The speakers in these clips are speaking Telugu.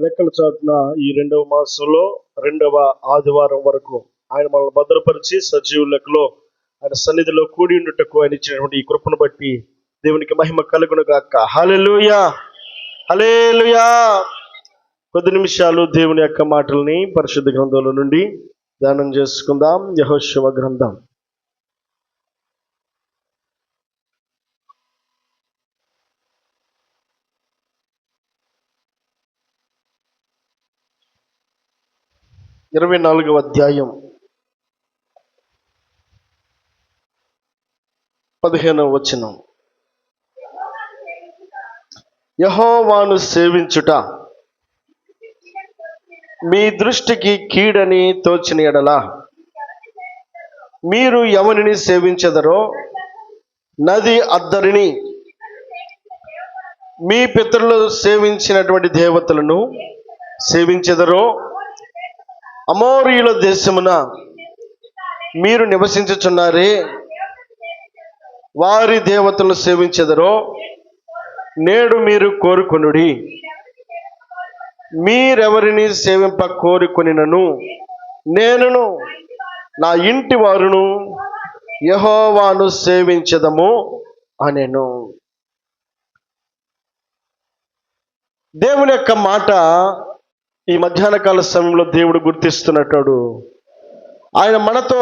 లెక్కల చాటున ఈ రెండవ మాసంలో రెండవ ఆదివారం వరకు ఆయన మనల్ని భద్రపరిచి సజీవు లెక్కలో ఆయన సన్నిధిలో కూడి ఉండుటకు ఆయన ఇచ్చినటువంటి ఈ కృపను బట్టి దేవునికి మహిమ కలుగును గాక హలెలుయా హలేలుయా కొద్ది నిమిషాలు దేవుని యొక్క మాటల్ని పరిశుద్ధ గ్రంథంలో నుండి ధ్యానం చేసుకుందాం. యహోశివ గ్రంథం. ఇరవై నాలుగవ అధ్యాయం. పదిహేనవ వచనం. యహోవాను సేవించుట మీ దృష్టికి కీడని తోచిన ఎడల. మీరు ఎవరిని సేవించదరో నది అద్దరిని మీ పితరులు సేవించినటువంటి దేవతలను సేవించెదరో అమోరియుల దేశమున మీరు నివసించుచున్నారే. వారి దేవతలను సేవించెదరో నేడు మీరు కోరుకొనుడి. మీరెవరిని సేవింప కోరుకొనినను? నేనును నా ఇంటి వారును యహోవాను సేవించదము అనెను. దేవుని యొక్క మాట ఈ మధ్యాహ్న కాల సమయంలో దేవుడు గుర్తిస్తున్నట్టు ఆయన మనతో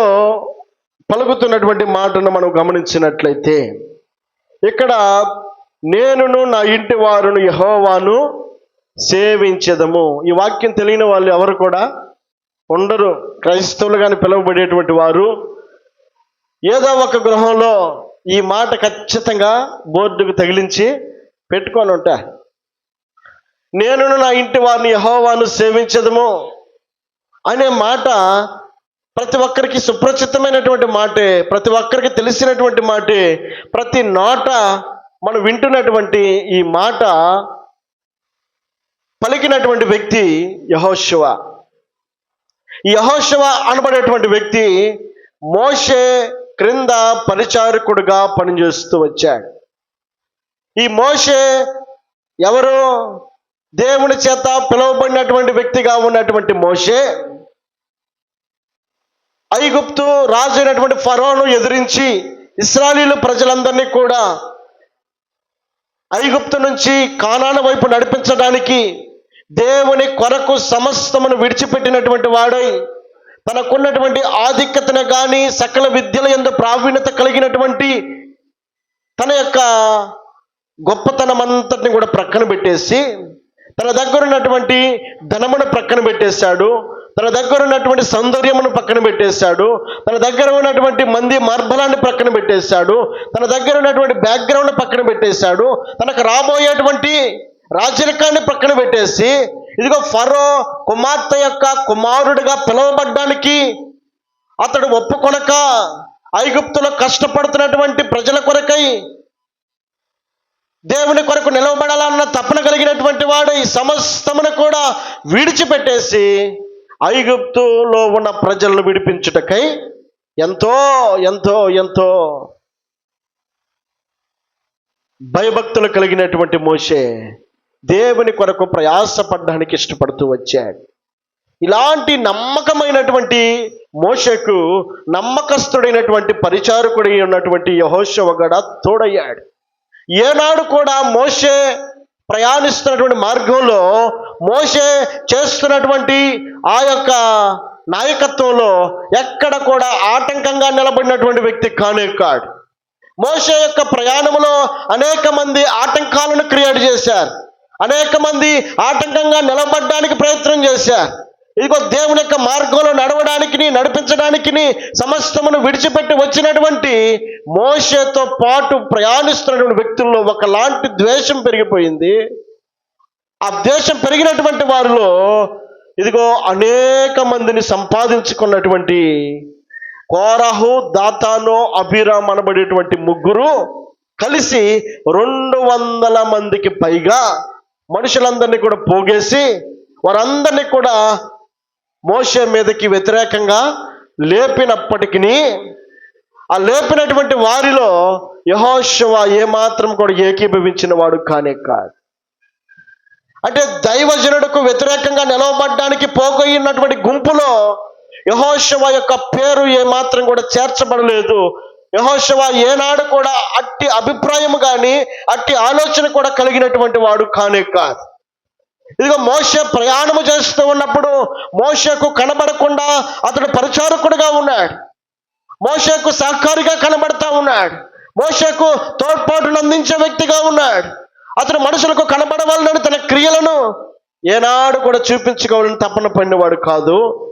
పలుకుతున్నటువంటి మాటను మనం గమనించినట్లయితే ఇక్కడ నేనును నా ఇంటి వారును యహోవాను సేవించదము. ఈ వాక్యం తెలియని వాళ్ళు ఎవరు కూడా ఉండరు. క్రైస్తవులు కానీ పిలువబడేటువంటి వారు ఏదో ఒక గృహంలో ఈ మాట ఖచ్చితంగా బోర్డుకు తగిలించి పెట్టుకొని ఉంటారు. నేను నా ఇంటి వారిని యహోవాను సేవించదము అనే మాట ప్రతి ఒక్కరికి సుప్రచితమైనటువంటి మాటే ప్రతి ఒక్కరికి తెలిసినటువంటి మాటే ప్రతి నోట మనం వింటున్నటువంటి ఈ మాట పలికినటువంటి వ్యక్తి యహోశివ యహోశివ అనబడేటువంటి వ్యక్తి మోషే క్రింద పరిచారకుడుగా పనిచేస్తూ వచ్చాడు. ఈ మోషే ఎవరు? దేవుని చేత పిలువబడినటువంటి వ్యక్తిగా ఉన్నటువంటి మోషే ఐగుప్తు రాజు అయినటువంటి ఫరోను ఎదిరించి ఇస్రాయలీలు ప్రజలందరినీ కూడా ఐగుప్తు నుంచి కానాన వైపు నడిపించడానికి దేవుని కొరకు సమస్తమును విడిచిపెట్టినటువంటి వాడై తనకున్నటువంటి ఆధిక్యతను కానీ సకల విద్యల ఎందు ప్రావీణ్యత కలిగినటువంటి తన యొక్క గొప్పతనం అంతటిని కూడా ప్రక్కన పెట్టేసి తన దగ్గర ఉన్నటువంటి ధనమును ప్రక్కన పెట్టేశాడు. తన దగ్గర ఉన్నటువంటి సౌందర్యమును పక్కన పెట్టేశాడు. తన దగ్గర ఉన్నటువంటి మంది మార్బలాన్ని పక్కన పెట్టేశాడు. తన దగ్గర ఉన్నటువంటి బ్యాక్గ్రౌండ్ పక్కన పెట్టేశాడు. తనకు రాబోయేటువంటి రాజరికాన్ని పక్కన పెట్టేసి ఇదిగో ఫరో కుమార్తె యొక్క కుమారుడిగా పిలవబడ్డానికి అతడు ఒప్పుకొనక ఐగుప్తులో కష్టపడుతున్నటువంటి ప్రజల కొరకై దేవుని కొరకు నిలవబడాలన్న తపన కలిగినటువంటి వాడు ఈ సమస్తమును కూడా విడిచిపెట్టేసి ఐగుప్తులో ఉన్న ప్రజలను విడిపించుటకై ఎంతో ఎంతో ఎంతో భయభక్తులు కలిగినటువంటి మోషే దేవుని కొరకు ప్రయాసపడడానికి ఇష్టపడుతూ వచ్చాడు. ఇలాంటి నమ్మకమైనటువంటి మోషకు నమ్మకస్తుడైనటువంటి పరిచారకుడై ఉన్నటువంటి యహోశవగడ తోడయ్యాడు. ఏనాడు కూడా మోషే ప్రయాణిస్తున్నటువంటి మార్గంలో మోషే చేస్తున్నటువంటి ఆ యొక్క నాయకత్వంలో ఎక్కడ కూడా ఆటంకంగా నిలబడినటువంటి వ్యక్తి కానే కాడు. మోషే యొక్క ప్రయాణంలో అనేక మంది ఆటంకాలను క్రియేట్ చేశారు. అనేక మంది ఆటంకంగా నిలబడడానికి ప్రయత్నం చేశారు. ఇదిగో దేవుని యొక్క మార్గంలో నడవడానికి నడిపించడానికి సమస్తమును విడిచిపెట్టి వచ్చినటువంటి మోషతో పాటు ప్రయాణిస్తున్నటువంటి వ్యక్తుల్లో ఒకలాంటి ద్వేషం పెరిగిపోయింది. ఆ ద్వేషం పెరిగినటువంటి వారిలో ఇదిగో అనేక మందిని సంపాదించుకున్నటువంటి కోరహు దాతాను అభిరామ్ అనబడేటువంటి ముగ్గురు కలిసి రెండు వందల మందికి పైగా మనుషులందరినీ కూడా పోగేసి వారందరినీ కూడా మోసే మీదకి వ్యతిరేకంగా లేపినప్పటికీ ఆ లేపినటువంటి వారిలో యహోశివ ఏమాత్రం కూడా ఏకీభవించిన వాడు కానే కాదు. అంటే దైవజనుడికి వ్యతిరేకంగా నిలవబడ్డానికి పోగొయినటువంటి గుంపులో యహోశివ యొక్క పేరు ఏమాత్రం కూడా చేర్చబడలేదు. యహోశవ ఏనాడు కూడా అట్టి అభిప్రాయం కానీ అట్టి ఆలోచన కూడా కలిగినటువంటి వాడు కానే కాదు. ఇదిగో మోస ప్రయాణము చేస్తూ ఉన్నప్పుడు మోషకు కనబడకుండా అతడు పరిచారకుడుగా ఉన్నాడు. మోషకు సహకారిగా కనబడతా ఉన్నాడు. మోషకు తోడ్పాటును అందించే వ్యక్తిగా ఉన్నాడు. అతడు మనుషులకు కనబడవాలని తన క్రియలను ఏనాడు కూడా చూపించుకోవాలని తపన పడినవాడు కాదు.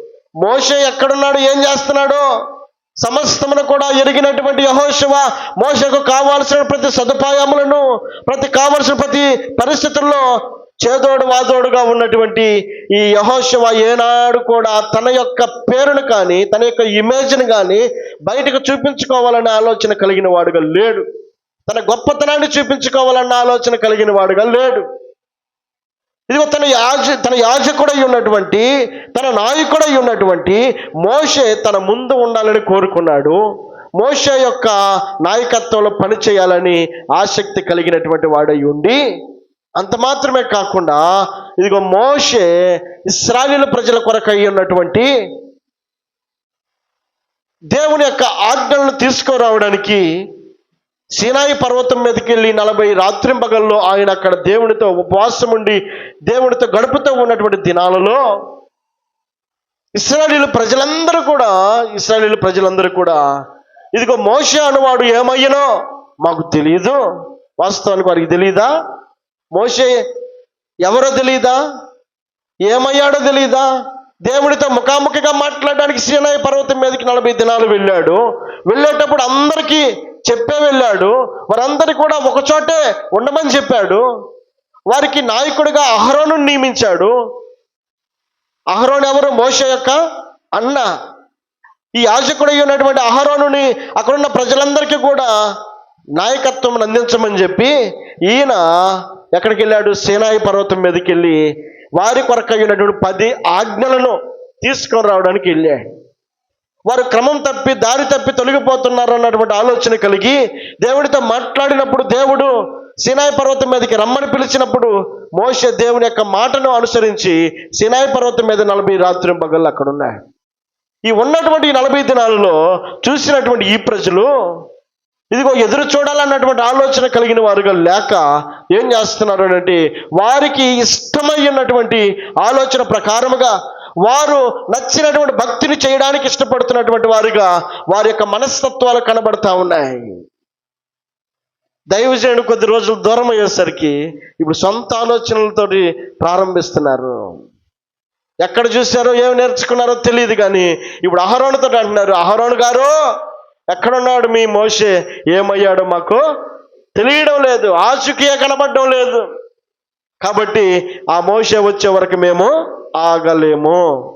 మోస ఎక్కడున్నాడు? ఏం చేస్తున్నాడు? సమస్తమును కూడా ఎరిగినటువంటి యహోశివ మోషకు కావాల్సిన ప్రతి సదుపాయములను ప్రతి కావలసిన ప్రతి పరిస్థితుల్లో చేదోడు వాదోడుగా ఉన్నటువంటి ఈ యహోశవ ఏనాడు కూడా తన యొక్క పేరును కానీ తన యొక్క ఇమేజ్ని కానీ బయటకు చూపించుకోవాలనే ఆలోచన కలిగిన వాడుగా లేడు. తన గొప్పతనాన్ని చూపించుకోవాలన్న ఆలోచన కలిగిన వాడుగా లేడు. ఇదిగో తన యాజ తన యాజకుడై ఉన్నటువంటి తన నాయకుడై ఉన్నటువంటి మోషే తన ముందు ఉండాలని కోరుకున్నాడు. మోషే యొక్క నాయకత్వంలో పనిచేయాలని ఆసక్తి కలిగినటువంటి వాడై ఉండి అంత మాత్రమే కాకుండా ఇదిగో మోషే ఇస్రాయేల్ ప్రజల కొరకు అయి ఉన్నటువంటి దేవుని యొక్క ఆజ్ఞలను తీసుకురావడానికి సీనాయి పర్వతం మీదకి వెళ్ళి నలభై రాత్రింబగల్లో ఆయన అక్కడ దేవునితో ఉపవాసం ఉండి దేవునితో గడుపుతూ ఉన్నటువంటి దినాలలో ఇస్రాయేలీలు ప్రజలందరూ కూడా ఇస్రాయిలు ప్రజలందరూ కూడా ఇదిగో మోషే అనువాడు ఏమయ్యనో మాకు తెలియదు వాస్తవానికి వారికి తెలియదా మోషే ఎవరో తెలియదా ఏమయ్యాడో తెలియదా దేవుడితో ముఖాముఖిగా మాట్లాడడానికి సీనాయ పర్వతం మీదకి నలభై దినాలు వెళ్ళాడు. వెళ్ళేటప్పుడు అందరికీ చెప్పే వెళ్ళాడు. వారందరి కూడా ఒకచోటే ఉండమని చెప్పాడు. వారికి నాయకుడిగా అహరోను నియమించాడు. అహరోన్ ఎవరు? మోష యొక్క అన్న. ఈ యాజకుడై ఉన్నటువంటి అహరోనుని అక్కడున్న ప్రజలందరికీ కూడా నాయకత్వం అందించమని చెప్పి ఈయన ఎక్కడికి వెళ్ళాడు సేనాయి పర్వతం మీదకి వెళ్ళి వారి కొరకు అయినటువంటి పది ఆజ్ఞలను తీసుకొని రావడానికి వెళ్ళాడు. వారు క్రమం తప్పి దారి తప్పి తొలగిపోతున్నారు అన్నటువంటి ఆలోచన కలిగి దేవుడితో మాట్లాడినప్పుడు దేవుడు సినాయి పర్వతం మీదకి రమ్మని పిలిచినప్పుడు మోష దేవుని యొక్క మాటను అనుసరించి సినాయి పర్వతం మీద నలభై రాత్రి పగళ్ళు అక్కడ ఉన్నాయి ఈ ఉన్నటువంటి నలభై దినాలలో చూసినటువంటి ఈ ప్రజలు ఇదిగో ఎదురు చూడాలన్నటువంటి ఆలోచన కలిగిన వారుగా లేక ఏం చేస్తున్నారు అంటే వారికి ఇష్టమైనటువంటి ఆలోచన ప్రకారముగా వారు నచ్చినటువంటి భక్తిని చేయడానికి ఇష్టపడుతున్నటువంటి వారుగా వారి యొక్క మనస్తత్వాలు కనబడతా ఉన్నాయి. దైవజనుడు కొద్ది రోజులు దూరం అయ్యేసరికి ఇప్పుడు సొంత ఆలోచనలతోటి ప్రారంభిస్తున్నారు. ఎక్కడ చూశారో ఏమి నేర్చుకున్నారో తెలియదు కానీ ఇప్పుడు అహరోనుతో అంటున్నారు అహరోను గారు ఎక్కడున్నాడు మీ మోషే? ఏమయ్యాడో మాకు తెలియడం లేదు ఆచుకియే కనబడడం లేదు. కాబట్టి ఆ మోసే వచ్చే వరకు మేము ఆగలేము.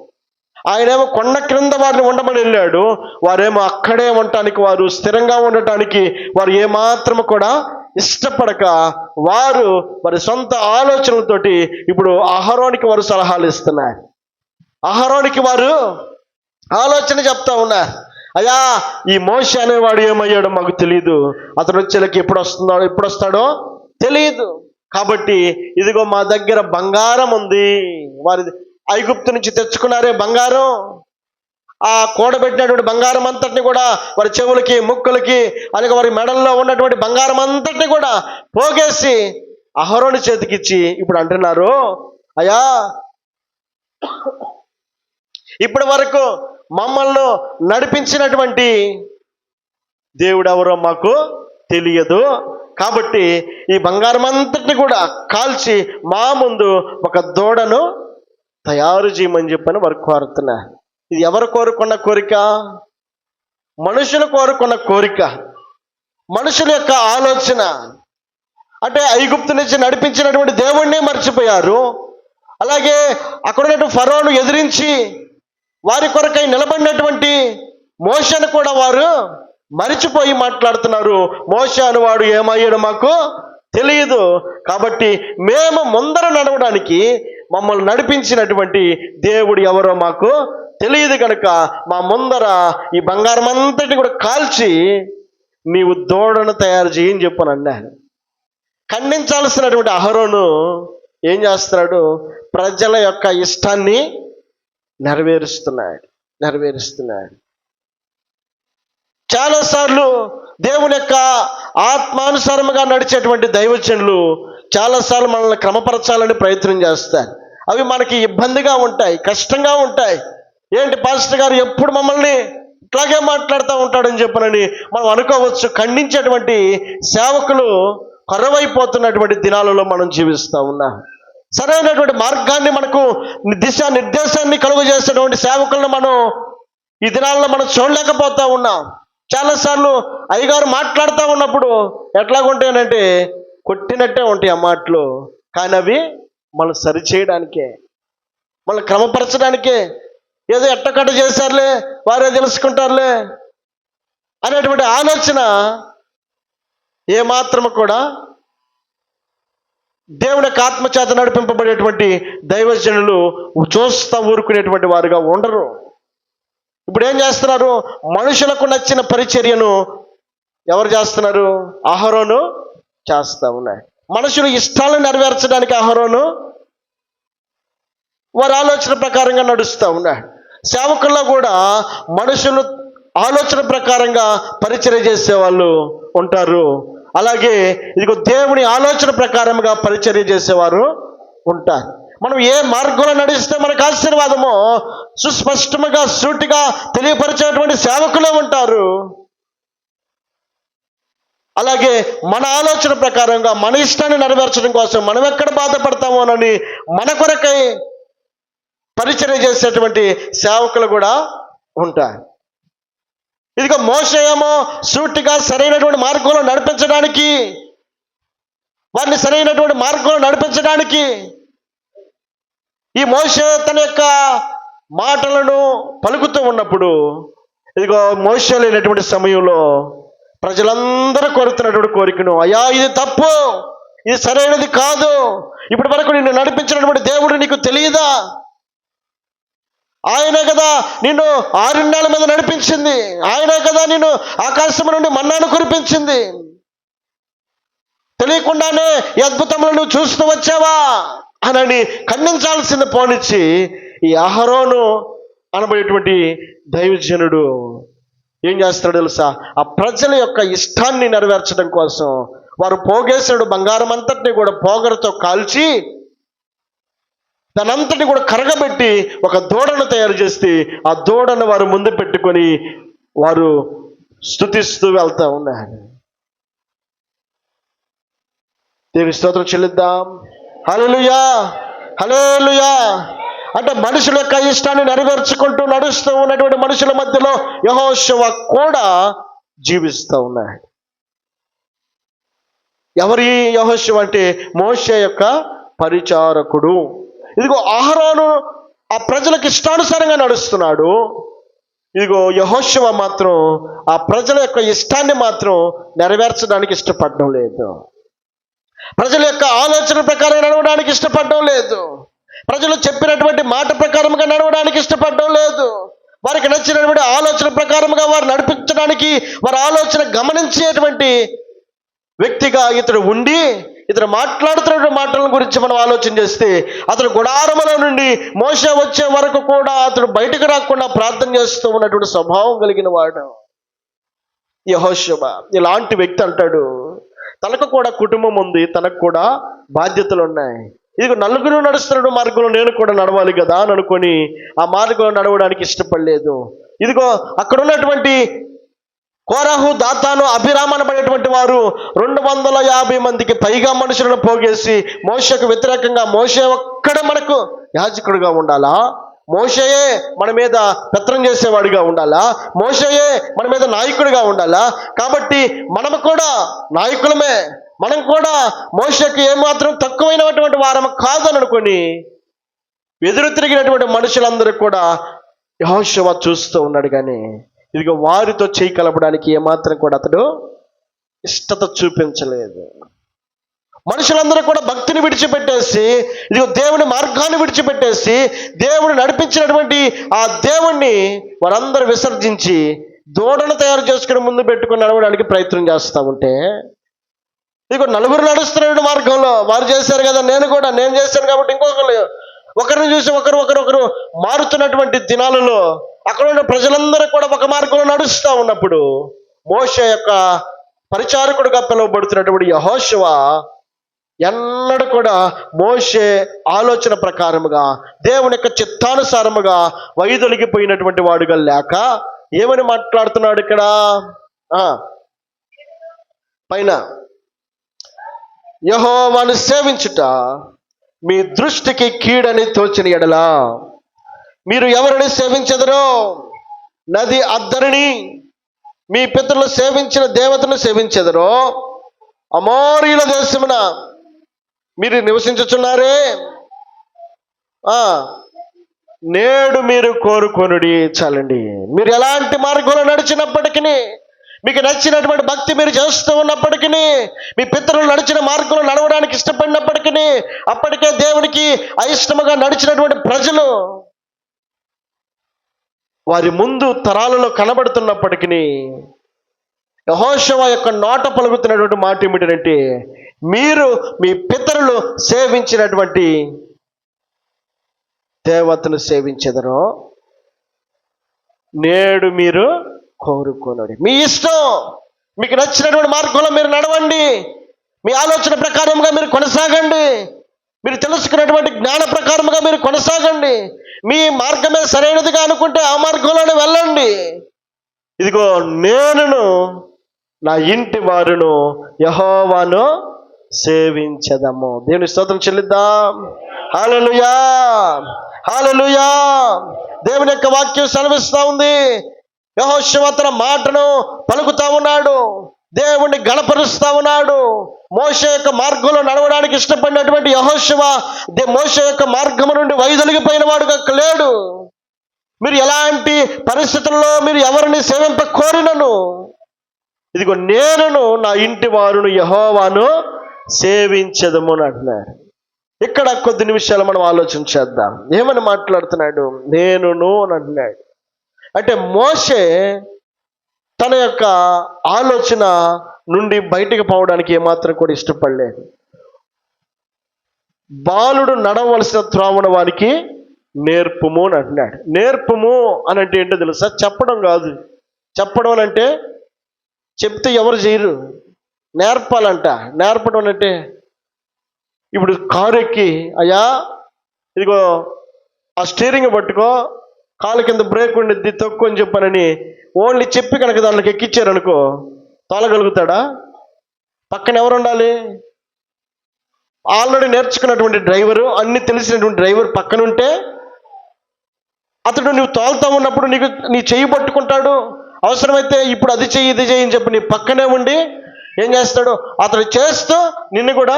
ఆయనేమో కొండ క్రింద వారిని ఉండమని వెళ్ళాడు. వారేమో అక్కడే ఉండటానికి వారు స్థిరంగా ఉండటానికి వారు ఏమాత్రము కూడా ఇష్టపడక వారు వారి సొంత ఆలోచనలతోటి ఇప్పుడు ఆహారానికి వారు సలహాలు ఇస్తున్నారు. ఆహారానికి వారు ఆలోచన చెప్తా ఉన్నారు. అయ్యా ఈ మోష అనేవాడు ఏమయ్యాడో మాకు తెలియదు అతను వచ్చేలకి ఎప్పుడు వస్తుందో ఎప్పుడు వస్తాడో తెలియదు కాబట్టి ఇదిగో మా దగ్గర బంగారం ఉంది. వారి ఐగుప్తు నుంచి తెచ్చుకున్నారే బంగారం. ఆ కూడబెట్టినటువంటి బంగారం అంతటిని కూడా వారి చెవులకి ముక్కులకి అలాగే వారి మెడల్లో ఉన్నటువంటి బంగారం అంతటిని కూడా పోగేసి అహరోని చేతికిచ్చి ఇప్పుడు అంటున్నారు. అయ్యా ఇప్పటి వరకు మమ్మల్ని నడిపించినటువంటి దేవుడెవరో మాకు తెలియదు. కాబట్టి ఈ బంగారం అంతటిని కూడా కాల్చి మా ముందు ఒక దూడను తయారు చేయమని చెప్పని వారు కోరుతున్నా ఇది ఎవరు కోరుకున్న కోరిక? మనుషులు కోరుకున్న కోరిక. మనుషుల యొక్క ఆలోచన. అంటే ఐగుప్తు నుంచి నడిపించినటువంటి దేవుణ్ణి మర్చిపోయారు. అలాగే అక్కడ ఉన్నటువంటి ఫరోను ఎదిరించి వారి కొరకై నిలబడినటువంటి మోషను కూడా వారు మరిచిపోయి మాట్లాడుతున్నారు. మోష అనువాడు ఏమయ్యాడు మాకు తెలియదు. కాబట్టి మేము ముందర నడవడానికి మమ్మల్ని నడిపించినటువంటి దేవుడు ఎవరో మాకు తెలియదు కనుక మా ముందర ఈ బంగారం అంతటి కూడా కాల్చి నీవు దూడను తయారు చేయని చెప్పను అన్నాను ఖండించాల్సినటువంటి అహరోను ఏం చేస్తున్నాడు? ప్రజల యొక్క ఇష్టాన్ని నెరవేరుస్తున్నాడు నెరవేరుస్తున్నాడు. చాలాసార్లు దేవుని యొక్క ఆత్మానుసారముగా నడిచేటువంటి దైవచనులు చాలాసార్లు మనల్ని క్రమపరచాలని ప్రయత్నం చేస్తారు. అవి మనకి ఇబ్బందిగా ఉంటాయి కష్టంగా ఉంటాయి. ఏంటి పాస్టర్ గారు ఎప్పుడు మమ్మల్ని ఇట్లాగే మాట్లాడుతూ ఉంటాడని చెప్పనని మనం అనుకోవచ్చు. ఖండించేటువంటి సేవకులు కరువైపోతున్నటువంటి దినాలలో మనం జీవిస్తూ ఉన్నాం. సరైనటువంటి మార్గాన్ని మనకు దిశ నిర్దేశాన్ని కలుగు చేసేటువంటి సేవకులను మనం ఈ దినాల్లో మనం చూడలేకపోతా ఉన్నాం. చాలాసార్లు అయ్యగారు మాట్లాడుతూ ఉన్నప్పుడు ఎట్లాగుంటాయనంటే కొట్టినట్టే ఉంటాయి ఆ మాటలు. కానీ అవి మనం సరిచేయడానికే మళ్ళీ క్రమపరచడానికే ఏదో ఎట్టకట్ట చేశారులే వారే తెలుసుకుంటారులే అనేటువంటి ఆలోచన ఏమాత్రము కూడా దేవుని యొక్క ఆత్మచేత నడిపింపబడేటువంటి దైవజనులు చూస్తా ఊరుకునేటువంటి వారుగా ఉండరు. ఇప్పుడు ఏం చేస్తున్నారు? మనుషులకు నచ్చిన పరిచర్యను ఎవరు చేస్తున్నారు? అహరోను చేస్తా ఉన్నాయి మనుషులు ఇష్టాలను నెరవేర్చడానికి అహరోను వారి ఆలోచన ప్రకారంగా నడుస్తూ ఉన్నాడు. సేవకుల్లో కూడా మనుషులు ఆలోచన ప్రకారంగా పరిచయం చేసే వాళ్ళు ఉంటారు. అలాగే ఇదిగో దేవుని ఆలోచన ప్రకారంగా పరిచర్య చేసేవారు ఉంటారు. మనం ఏ మార్గంలో నడిస్తే మనకు ఆశీర్వాదమో సుస్పష్టముగా సూటిగా తెలియపరిచేటువంటి సేవకులే ఉంటారు. అలాగే మన ఆలోచన ప్రకారంగా మన ఇష్టాన్ని నెరవేర్చడం కోసం మనం ఎక్కడ బాధపడతామోనని మన కొరకై పరిచర్య చేసేటువంటి సేవకులు కూడా ఉంటారు. ఇదిగో మోసేమో సూటిగా సరైనటువంటి మార్గంలో నడిపించడానికి వారిని సరైనటువంటి మార్గంలో నడిపించడానికి ఈ మోసే తన యొక్క మాటలను పలుకుతూ ఉన్నప్పుడు ఇదిగో మోస లేనటువంటి సమయంలో ప్రజలందరూ కోరుతున్నటువంటి కోరికను అయ్యా ఇది తప్పు ఇది సరైనది కాదు ఇప్పటి వరకు నిన్ను నడిపించినటువంటి దేవుడు నీకు తెలియదా? ఆయనే కదా నిన్ను ఆరుణ్యాల మీద నడిపించింది. ఆయనే కదా నిన్ను ఆకాశం నుండి మన్నాను కురిపించింది. తెలియకుండానే ఈ అద్భుతములను నువ్వు చూస్తూ వచ్చావా? అనని ఖండించాల్సింది పోనిచ్చి ఈ అహరోను అనబడేటువంటి దైవజనుడు ఏం చేస్తాడు తెలుసా? ఆ ప్రజల యొక్క ఇష్టాన్ని నెరవేర్చడం కోసం వారు పోగేసాడు బంగారం అంతటిని కూడా పోగరతో కాల్చి దానంతటి కూడా కరగబెట్టి ఒక దూడను తయారు చేసి ఆ దూడను వారు ముందు పెట్టుకొని వారు స్థుతిస్తూ వెళ్తూ ఉన్నారు. దేవి స్తోత్రం చెల్లిద్దాం. హల్లెలూయా! హల్లెలూయా! అంటే మనుషుల యొక్క ఇష్టాన్ని నెరవేర్చుకుంటూ నడుస్తూ ఉన్నటువంటి మనుషుల మధ్యలో యహోశవ కూడా జీవిస్తూ ఉన్నాడు. ఎవరి యహోశివ అంటే మోష యొక్క పరిచారకుడు. ఇదిగో ఆహారాను ఆ ప్రజలకు ఇష్టానుసారంగా నడుస్తున్నాడు. ఇదిగో యహోశివ మాత్రం ఆ ప్రజల యొక్క ఇష్టాన్ని మాత్రం నెరవేర్చడానికి ఇష్టపడడం లేదు. ప్రజల యొక్క ఆలోచన ప్రకారం నడవడానికి ఇష్టపడడం లేదు. ప్రజలు చెప్పినటువంటి మాట ప్రకారంగా నడవడానికి ఇష్టపడడం లేదు. వారికి నచ్చినటువంటి ఆలోచన ప్రకారంగా వారు నడిపించడానికి వారి ఆలోచన గమనించేటువంటి వ్యక్తిగా ఇతడు ఉండి ఇతను మాట్లాడుతున్న మాటల గురించి మనం ఆలోచన చేస్తే అతడు గుడారముల నుండి మోస వచ్చే వరకు కూడా అతడు బయటకు రాకుండా ప్రార్థన చేస్తూ ఉన్నటువంటి స్వభావం కలిగిన వాడు. యహోశవ ఇలాంటి వ్యక్తి అంటాడు. తనకు కూడా కుటుంబం ఉంది తనకు కూడా బాధ్యతలు ఉన్నాయి. ఇదిగో నలుగురు నడుస్తున్న మార్గంలో నేను కూడా నడవాలి కదా అని అనుకొని ఆ మార్గంలో నడవడానికి ఇష్టపడలేదు. ఇదిగో అక్కడ ఉన్నటువంటి కోరాహు దాతాను అభిరామనబడేటువంటి వారు రెండు వందల యాభై మందికి పైగా మనుషులను పోగేసి మోషకు వ్యతిరేకంగా మోసే ఒక్కడే మనకు యాజకుడిగా ఉండాలా? మోషయే మన మీద పెత్రం చేసేవాడిగా ఉండాలా? మోషయే మన మీద నాయకుడిగా ఉండాలా? కాబట్టి మనము కూడా నాయకులమే. మనం కూడా మోషకు ఏమాత్రం తక్కువైనటువంటి వారం కాదని అనుకొని ఎదురు తిరిగినటువంటి మనుషులందరూ కూడా యహోశవ చూస్తూ ఉన్నాడు కానీ ఇదిగో వారితో చేయి కలపడానికి ఏమాత్రం కూడా అతడు ఇష్టత చూపించలేదు. మనుషులందరూ కూడా భక్తిని విడిచిపెట్టేసి ఇదిగో దేవుని మార్గాన్ని విడిచిపెట్టేసి దేవుడు నడిపించినటువంటి ఆ దేవుణ్ణి వారందరూ విసర్జించి దూడను తయారు చేసుకుని ముందు పెట్టుకుని నడవడానికి ప్రయత్నం చేస్తూ ఉంటే ఇదిగో నలుగురు నడుస్తున్న మార్గంలో వారు చేశారు కదా నేను కూడా నేను చేశాను కాబట్టి ఇంకొకరు ఒకరిని చూసి ఒకరు ఒకరు ఒకరు మారుతున్నటువంటి దినాలలో అక్కడ ఉన్న ప్రజలందరూ కూడా ఒక మార్గంలో నడుస్తూ ఉన్నప్పుడు మోష యొక్క పరిచారకుడుగా పిలువబడుతున్నటువంటి యహోశివ ఎన్నడూ కూడా మోషే ఆలోచన ప్రకారముగా దేవుని యొక్క చిత్తానుసారముగా వైదొలిగిపోయినటువంటి వాడుగా లేక ఏమని మాట్లాడుతున్నాడు ఇక్కడ? ఆ, పైన. యహోవాను సేవించుట మీ దృష్టికి కీడని తోచిన ఎడలా. మీరు ఎవరిని సేవించదరో? నది అద్దరిని మీ పితరులు సేవించిన దేవతను సేవించదరో? అమోరీల దేశమున మీరు నివసించుచున్నారే? నేడు మీరు కోరుకొనుడి చాలండి. మీరు ఎలాంటి మార్గంలో నడిచినప్పటికీ మీకు నచ్చినటువంటి భక్తి మీరు చేస్తూ ఉన్నప్పటికీ మీ పితరులు నడిచిన మార్గంలో నడవడానికి ఇష్టపడినప్పటికీ అప్పటికే దేవునికి అయిష్టముగా నడిచినటువంటి ప్రజలు వారి ముందు తరాలలో కనబడుతున్నప్పటికీ యహోశవ యొక్క నోట పలుకుతున్నటువంటి మాట ఏమిటంటే మీరు మీ పితరులు సేవించినటువంటి దేవతను సేవించెదరో నేడు మీరు కోరుకోనడి. మీ ఇష్టం మీకు నచ్చినటువంటి మార్గంలో మీరు నడవండి. మీ ఆలోచన ప్రకారంగా మీరు కొనసాగండి. మీరు తెలుసుకున్నటువంటి జ్ఞాన ప్రకారముగా మీరు కొనసాగండి. మీ మార్గమే సరైనదిగా అనుకుంటే ఆ మార్గంలోనే వెళ్ళండి. ఇదిగో నేనును నా ఇంటి వారును యహోవాను సేవించదము. దేవుని స్తోత్రం చెల్లిద్దాం. హాలలుయా హాలలుయా దేవుని యొక్క వాక్యం సెలవిస్తూ ఉంది. యహోశివ తన మాటను పలుకుతా ఉన్నాడు. దేవుణ్ణి గణపరుస్తా ఉన్నాడు. మోష యొక్క మార్గంలో నడవడానికి ఇష్టపడినటువంటి యహోశివ దే మోష యొక్క మార్గము నుండి వైదొలిగిపోయిన వాడుగా లేడు. మీరు ఎలాంటి పరిస్థితుల్లో మీరు ఎవరిని సేవింప కోరినను ఇదిగో నేనును నా ఇంటి వారును యహోవాను సేవించదము అని అంటున్నాడు ఇక్కడ కొద్ది నిమిషాలు మనం ఆలోచన చేద్దాం. ఏమని మాట్లాడుతున్నాడు? నేనును అని అంటున్నాడు. అంటే మోషే తన యొక్క ఆలోచన నుండి బయటికి పోవడానికి ఏమాత్రం కూడా ఇష్టపడలేదు. బాలుడు నడవలసిన త్రావణ వానికి నేర్పుము అని అంటున్నాడు. నేర్పుము అని అంటే ఏంటో తెలుసా? చెప్పడం కాదు. చెప్పడం అని అంటే చెప్తే ఎవరు చేయరు. నేర్పాలంట. నేర్పడం అంటే ఇప్పుడు కారు ఎక్కి అయ్యా ఇదిగో ఆ స్టీరింగ్ పట్టుకో కాలు కింద బ్రేక్ ఉండిద్ది తక్కువ అని చెప్పానని ఓన్లీ చెప్పి కనుక దాంట్లోకి ఎక్కిచ్చారనుకో తోలగలుగుతాడా? పక్కన ఎవరు ఉండాలి? ఆల్రెడీ నేర్చుకున్నటువంటి డ్రైవరు అన్ని తెలిసినటువంటి డ్రైవర్ పక్కన ఉంటే అతడు నువ్వు తోలుతా ఉన్నప్పుడు నీకు నీ చెయ్యి పట్టుకుంటాడు. అవసరమైతే ఇప్పుడు అది చెయ్యి ఇది చెయ్యి అని చెప్పి నీ పక్కనే ఉండి ఏం చేస్తాడు? అతడు చేస్తూ నిన్ను కూడా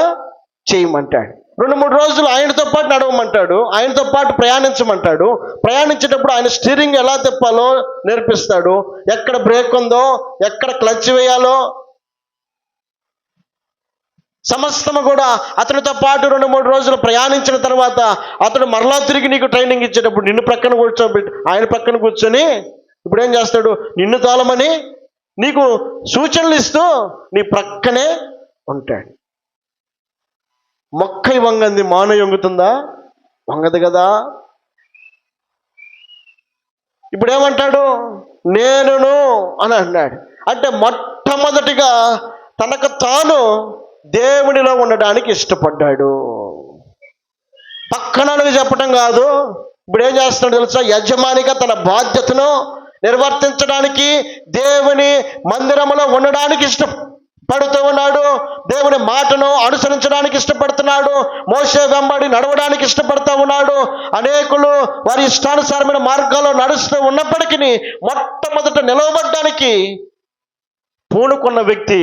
చేయమంటాడు. రెండు మూడు రోజులు ఆయనతో పాటు నడవమంటాడు ఆయనతో పాటు ప్రయాణించమంటాడు. ప్రయాణించేటప్పుడు ఆయన స్టీరింగ్ ఎలా తిప్పాలో నేర్పిస్తాడు. ఎక్కడ బ్రేక్ ఉందో ఎక్కడ క్లచ్ వేయాలో. సమస్తము కూడా అతనితో పాటు రెండు మూడు రోజులు ప్రయాణించిన తర్వాత అతడు మరలా తిరిగి నీకు ట్రైనింగ్ ఇచ్చేటప్పుడు నిన్ను ప్రక్కన కూర్చోబెట్టి ఆయన ప్రక్కన కూర్చొని ఇప్పుడు ఏం చేస్తాడు? నిన్ను తోలమని నీకు సూచనలు ఇస్తూ నీ ప్రక్కనే ఉంటాడు. మొక్కై వంగంది మాన వంగుతుందా? వంగదు కదా. ఇప్పుడు ఏమంటాడు నేనును అని అన్నాడు అంటే మొట్టమొదటిగా తనకు తాను దేవునిలో ఉండడానికి ఇష్టపడ్డాడు. పక్కనవి చెప్పటం కాదు. ఇప్పుడు ఏం చేస్తున్నాడు తెలుసా? యజమానిగా తన బాధ్యతను నిర్వర్తించడానికి దేవుని మందిరములో ఉండడానికి ఇష్టం పడుతూ ఉన్నాడు. దేవుని మాటను అనుసరించడానికి ఇష్టపడుతున్నాడు. మోసే వెంబడి నడవడానికి ఇష్టపడుతూ ఉన్నాడు. అనేకులు వారి ఇష్టానుసారమైన మార్గాల్లో నడుస్తూ ఉన్నప్పటికీ మొట్టమొదట నిలవబడ్డానికి పూనుకున్న వ్యక్తి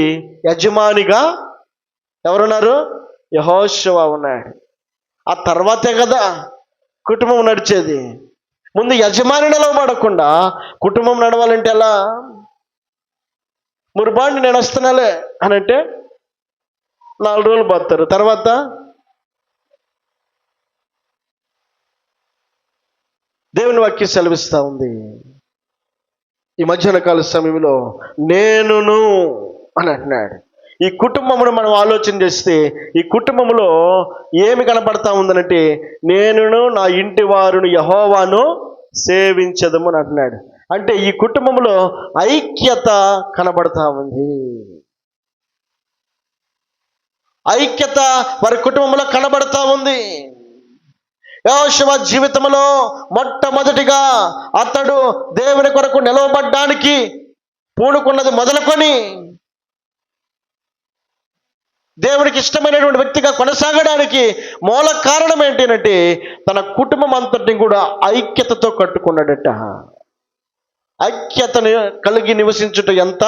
యజమానిగా ఎవరున్నారు? యహోశివ ఉన్నాడు. ఆ తర్వాతే కదా కుటుంబం నడిచేది. ముందు యజమాని నిలవబడకుండా కుటుంబం నడవాలంటే ఎలా? మురుబాండి నేను వస్తున్నాలే అని అంటే నాలుగు రోజులు పోతారు. తర్వాత దేవుని వాక్యం సెలవిస్తూ ఉంది. ఈ మధ్యాహ్న కాల సమయంలో నేనును అని అంటున్నాడు. ఈ కుటుంబమును మనం ఆలోచన చేస్తే ఈ కుటుంబంలో ఏమి కనపడతా ఉందనంటే నేనును నా ఇంటి వారును యహోవాను సేవించదము అని అంటున్నాడు. అంటే ఈ కుటుంబంలో ఐక్యత కనబడతా ఉంది. ఐక్యత వారి కుటుంబంలో కనబడతా ఉంది. యోశవ జీవితంలో మొట్టమొదటిగా అతడు దేవుని కొరకు నిలవబడ్డానికి పూనుకున్నది మొదలుకొని దేవునికి ఇష్టమైనటువంటి వ్యక్తిగా కొనసాగడానికి మూల కారణం ఏంటంటే తన కుటుంబం అంతటిని కూడా ఐక్యతతో కట్టుకున్నాడట. ఐక్యతను కలిగి నివసించుట ఎంత?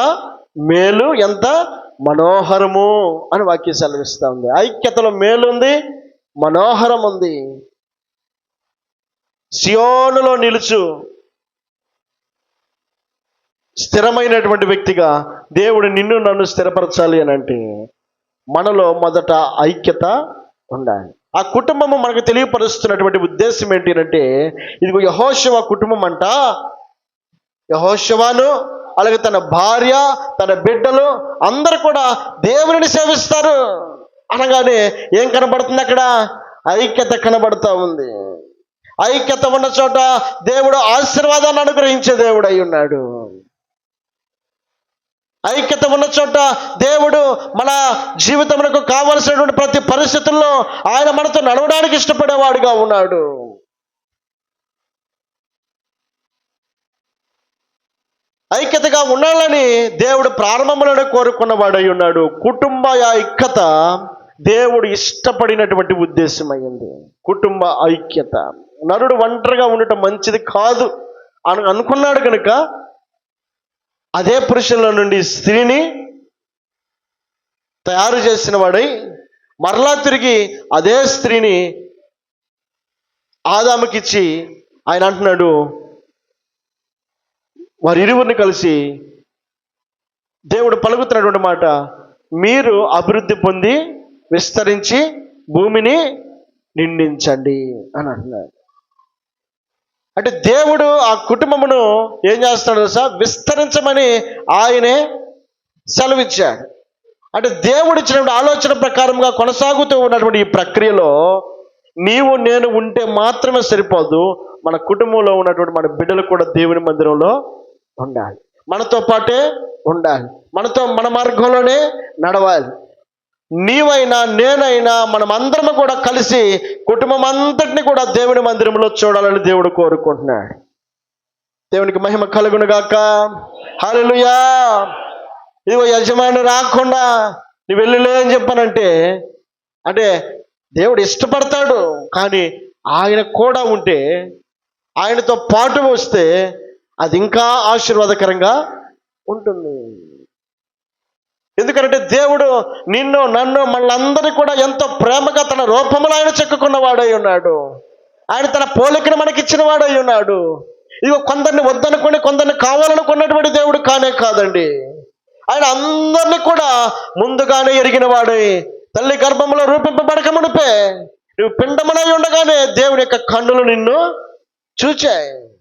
మేలు ఎంత? మనోహరము అని వాక్యం సెలవిస్తూ ఉంది. ఐక్యతలో మేలు ఉంది మనోహరం ఉంది. సియోనులో నిలుచు స్థిరమైనటువంటి వ్యక్తిగా దేవుడు నిన్ను నన్ను స్థిరపరచాలి అని అంటే మనలో మొదట ఐక్యత ఉండాలి. ఆ కుటుంబము మనకు తెలియపరుస్తున్నటువంటి ఉద్దేశం ఏంటి అంటే ఇదిగో యహోశవ కుటుంబం అంట యహోశవాను అలాగే తన భార్య తన బిడ్డలు అందరు కూడా దేవుని సేవిస్తారు. అనగానే ఏం కనబడుతుంది అక్కడ? ఐక్యత కనబడుతూ ఉంది. ఐక్యత ఉన్న చోట దేవుడు ఆశీర్వాదాన్ని అనుగ్రహించే దేవుడు అయి ఉన్నాడు. ఐక్యత ఉన్న చోట దేవుడు మన జీవితములకు కావలసినటువంటి ప్రతి పరిస్థితుల్లో ఆయన మనతో నడవడానికి ఇష్టపడేవాడుగా ఉన్నాడు. ఐక్యతగా ఉండాలని దేవుడు ప్రారంభంలోనే కోరుకున్నవాడై ఉన్నాడు. కుటుంబ ఐక్యత దేవుడు ఇష్టపడినటువంటి ఉద్దేశం అయింది కుటుంబ ఐక్యత. నరుడు ఒంటరిగా ఉండటం మంచిది కాదు అని అనుకున్నాడు కనుక అదే పురుషుల నుండి స్త్రీని తయారు చేసిన వాడై మరలా తిరిగి అదే స్త్రీని ఆదాముకిచ్చి ఆయన అంటున్నాడు వారి ఇరువురిని కలిసి దేవుడు పలుకుతున్నటువంటి మాట మీరు అభివృద్ధి పొంది విస్తరించి భూమిని నిండించండి అని అంటున్నారు. అంటే దేవుడు ఆ కుటుంబమును ఏం చేస్తున్నాడు సార్ విస్తరించమని ఆయనే సెలవిచ్చాడు. అంటే దేవుడు ఇచ్చినటువంటి ఆలోచన ప్రకారంగా కొనసాగుతూ ఉన్నటువంటి ఈ ప్రక్రియలో నీవు నేను ఉంటే మాత్రమే సరిపోదు. మన కుటుంబంలో ఉన్నటువంటి మన బిడ్డలు కూడా దేవుని మందిరంలో ఉండాలి. మనతో పాటే ఉండాలి. మనతో మన మార్గంలోనే నడవాలి. నీవైనా నేనైనా మనం అందరం కూడా కలిసి కుటుంబం అంతటిని కూడా దేవుని మందిరంలో చూడాలని దేవుడు కోరుకుంటున్నాడు. దేవునికి మహిమ కలుగును గాక. హల్లెలూయా. ఇదిగో యజమాని రాకుండా నువ్వు వెళ్ళలే అని చెప్పానంటే అంటే దేవుడు ఇష్టపడతాడు కానీ ఆయన కూడా ఉంటే ఆయనతో పాటు వస్తే అది ఇంకా ఆశీర్వాదకరంగా ఉంటుంది. ఎందుకంటే దేవుడు నిన్ను నన్ను మనందరినీ కూడా ఎంతో ప్రేమగా తన రూపములో ఆయన చెక్కుకున్న వాడై ఉన్నాడు. ఆయన తన పోలికను మనకిచ్చిన వాడై ఉన్నాడు. ఇదిగో కొందరిని వద్దనుకొని కొందరిని కావాలనుకున్నటువంటి దేవుడు కానే కాదండి. ఆయన అందరినీ కూడా ముందుగానే ఎరిగిన వాడై. తల్లి గర్భంలో రూపింపబడక మునిపే. నువ్వు పిండమనై ఉండగానే దేవుని యొక్క కన్నులు నిన్ను చూచాయి.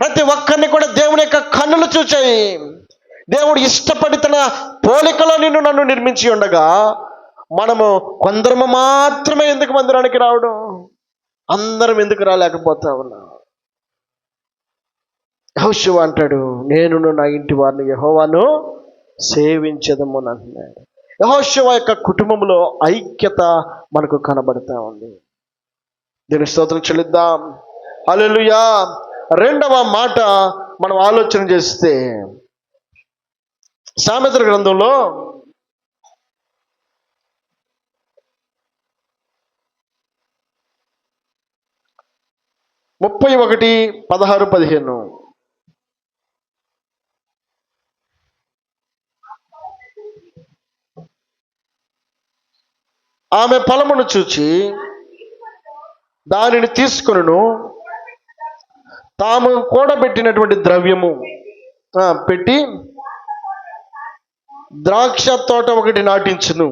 ప్రతి ఒక్కరిని కూడా దేవుని యొక్క కన్నులు చూచాయి. దేవుడు ఇష్టపడి తన పోలికలో నిన్ను నన్ను నిర్మించి ఉండగా మనము కొందరము మాత్రమే ఎందుకు మందిరానికి రావడం? అందరం ఎందుకు రాలేకపోతా ఉన్నా? యహోశివ అంటాడు నేను నా ఇంటి వారిని యహోవాను సేవించదము అని అంటున్నాడు. యహోశివ యొక్క కుటుంబంలో ఐక్యత మనకు కనబడతా ఉంది. దీని స్తోత్రం చెల్లిద్దాం. అలెలుయా రెండవ మాట మనం ఆలోచన చేస్తే సామెతల గ్రంథంలో ముప్పై ఒకటి పదహారు పదిహేను. ఆమె ఫలమును చూచి దానిని తీసుకొనును తాము కూడబెట్టినటువంటి ద్రవ్యము. పెట్టి ద్రాక్ష తోట ఒకటి నాటించును.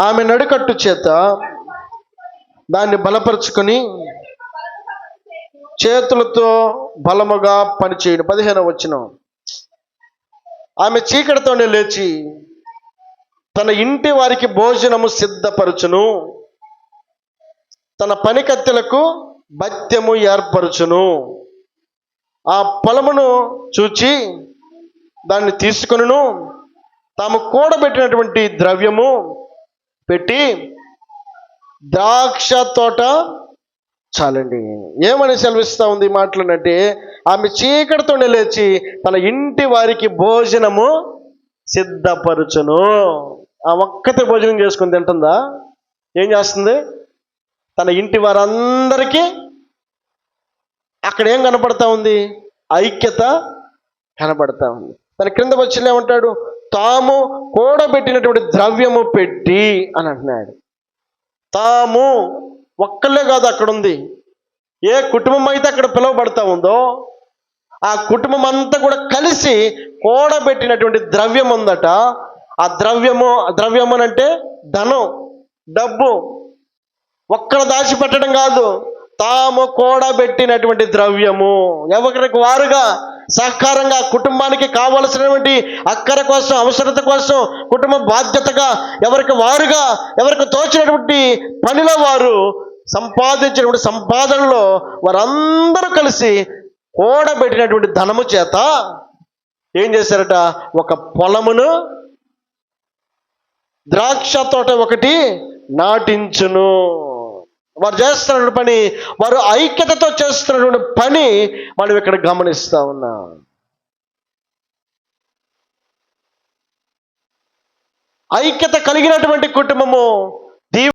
ఆమె నడుకట్టు చేత దాన్ని బలపరుచుకొని చేతులతో బలముగా పనిచేయడం పదిహేను వచ్చిన ఆమె చీకటితోనే లేచి తన ఇంటి వారికి భోజనము సిద్ధపరచును. తన పనికత్తెలకు భత్యము ఏర్పరచును. ఆ పొలమును చూచి దాన్ని తీసుకొనును. తాము కూడబెట్టినటువంటి ద్రవ్యము పెట్టి ద్రాక్ష తోట చాలండి. ఏమని సెలవిస్తూ ఉంది ఈ మాటలనంటే ఆమె చీకటితోనే లేచి తన ఇంటి వారికి భోజనము సిద్ధపరచును. ఆ ఒక్కతే భోజనం చేసుకుని తింటుందా? ఏం చేస్తుంది? తన ఇంటి వారందరికీ అక్కడ ఏం కనపడతా ఉంది? ఐక్యత కనపడతా ఉంది. తన క్రింద వచ్చిన ఏమంటాడు? తాము కూడబెట్టినటువంటి ద్రవ్యము పెట్టి అని అంటున్నాడు. తాము ఒక్కళ్ళే కాదు అక్కడ ఉంది ఏ కుటుంబం అయితే అక్కడ పిలువబడతా ఉందో ఆ కుటుంబం అంతా కూడా కలిసి కూడబెట్టినటువంటి ద్రవ్యం ఉందట ఆ ద్రవ్యము ద్రవ్యము అని అంటే ధనం డబ్బు ఒక్కడ దాచిపెట్టడం కాదు తాము కూడబెట్టినటువంటి ద్రవ్యము. ఎవరికి వారుగా సహకారంగా కుటుంబానికి కావలసినటువంటి అక్కర కోసం అవసరత కోసం కుటుంబ బాధ్యతగా ఎవరికి వారుగా ఎవరికి తోచినటువంటి పనిలో వారు సంపాదించినటువంటి సంపాదనలో వారందరూ కలిసి కూడబెట్టినటువంటి ధనము చేత ఏం చేశారట? ఒక పొలమును ద్రాక్ష తోట ఒకటి నాటించును. వారు చేస్తున్నటువంటి పని వారు ఐక్యతతో చేస్తున్నటువంటి పని మనం ఇక్కడ గమనిస్తా ఉన్నాం. ఐక్యత కలిగినటువంటి కుటుంబము